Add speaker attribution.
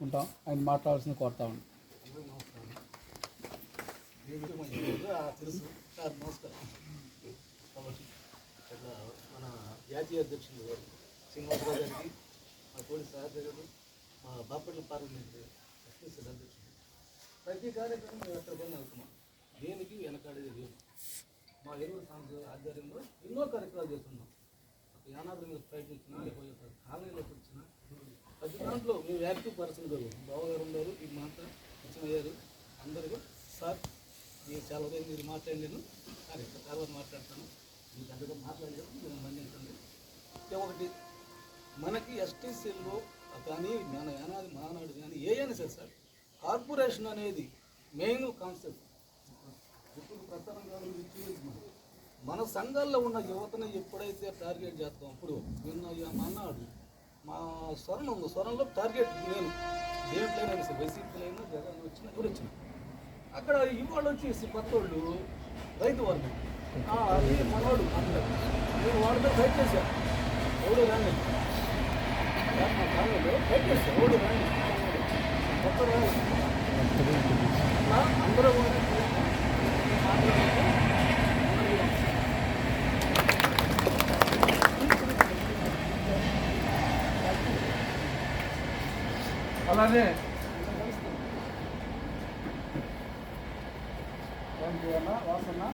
Speaker 1: ఉంటాం. ఆయన మాట్లాడాల్సింది కోరుతా ఉన్నాం.
Speaker 2: తెలుసు సార్ నమస్కారం మన జాతీయ అధ్యక్షులు శ్రీనివాసరావు గారికి మా తోటి సహచరుడు మా బాపట్ల పార్లమెంట్ ఎస్పీసీ అధ్యక్షుడు ప్రతి కార్యక్రమం మేము ఎక్కడికైనా వెళ్తున్నాం దేనికి వెనకాడేది లేదు మా ఎరువుల సంస్థ ఆధ్వర్యంలో ఎన్నో కార్యక్రమాలు చేస్తున్నాం. ఒక యానాద్రి మీద ఫ్లైట్ లేకపోతే కాలనీలోకి వచ్చినా ప్రతి దాంట్లో మేము యాక్టివ్ పర్సన్ గారు బావగారు ఉన్నారు ఈ మాట ఇచ్చిన అయ్యారు అందరికీ సార్ మీరు చాలా ఉదయం మీరు మాట్లాడలేను కానీ తర్వాత మాట్లాడతాను. మీకు అంతగా మాట్లాడలేదు మీరు మన్నించండి. ఒకటి మనకి ఎస్టీసీల్లో కానీ మన యానాది మానాడు కానీ ఏ అయినా సరే సార్ కార్పొరేషన్ అనేది మెయిన్ కాన్సెప్ట్. ఇప్పుడు ప్రసారంగా మన సంఘాల్లో ఉన్న యువతను ఎప్పుడైతే టార్గెట్ చేస్తాం అప్పుడు నిన్న ఈ అన్నాడు స్వరం ఉంది స్వరంలో టార్గెట్ నేను దేంట్లో నేను వైసీపీలైనా జగన్ వచ్చిన ఎవరు వచ్చిన. అక్కడ ఇవాళ వచ్చేసి కొత్త వాళ్ళు రైతు వర్గం. అది మనవాడు అంటారు నేను వాడితో ఫైట్ చేశాను ఎవడు రాని మా కాలంలో ఫైట్ చేశాను ఎవడు రాని కొత్త రాని అట్లా అందరూ కూడా మాట్లాడుతూ
Speaker 1: అలానే. వాసన్న